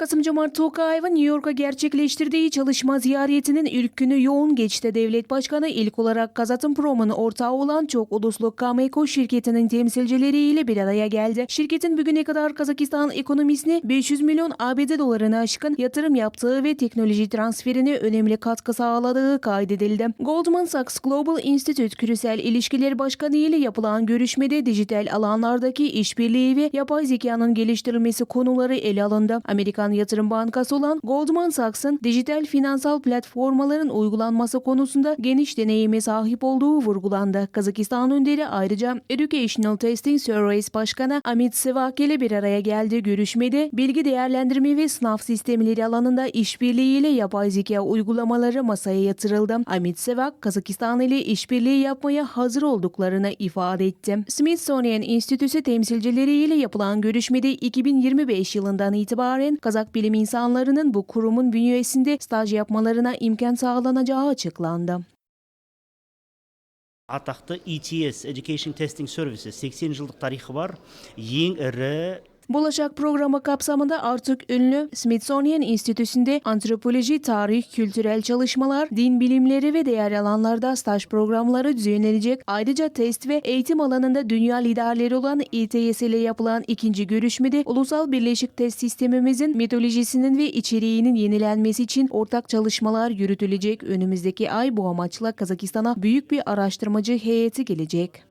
Kasım Cumart Tokayev New York'a gerçekleştirdiği çalışma ziyaretinin ilk günü yoğun geçti. Devlet Başkanı ilk olarak Kazatomprom'un ortağı olan çok uluslu Kameko şirketinin temsilcileriyle bir araya geldi. Şirketin bugüne kadar Kazakistan ekonomisine 500 milyon ABD dolarını aşkın yatırım yaptığı ve teknoloji transferine önemli katkı sağladığı kaydedildi. Goldman Sachs Global Institute Küresel İlişkiler Başkanı ile yapılan görüşmede dijital alanlardaki işbirliği ve yapay zekanın geliştirilmesi konuları ele alındı. Amerikan Yatırım Bankası olan Goldman Sachs'ın dijital finansal platformların uygulanması konusunda geniş deneyime sahip olduğu vurgulandı. Kazakistan önderi ayrıca Educational Testing Service Başkanı Amit Sevak ile bir araya geldi. Görüşmede bilgi değerlendirme ve sınav sistemleri alanında işbirliğiyle yapay zeka uygulamaları masaya yatırıldı. Amit Sevak, Kazakistan ile işbirliği yapmaya hazır olduklarını ifade etti. Smithsonian Enstitüsü temsilcileriyle yapılan görüşmede 2025 yılından itibaren Kazak bilim insanlarının bu kurumun bünyesinde staj yapmalarına imkan sağlanacağı açıklandı. атақты ETS Education Testing Services 80 жылдық тарихы бар ең ірі Bulaşak programı kapsamında artık ünlü Smithsonian Enstitüsü'nde antropoloji, tarih, kültürel çalışmalar, din bilimleri ve diğer alanlarda staj programları düzenlenecek. Ayrıca test ve eğitim alanında dünya liderleri olan ETS ile yapılan ikinci görüşmede ulusal birleşik test sistemimizin metodolojisinin ve içeriğinin yenilenmesi için ortak çalışmalar yürütülecek. Önümüzdeki ay bu amaçla Kazakistan'a büyük bir araştırmacı heyeti gelecek.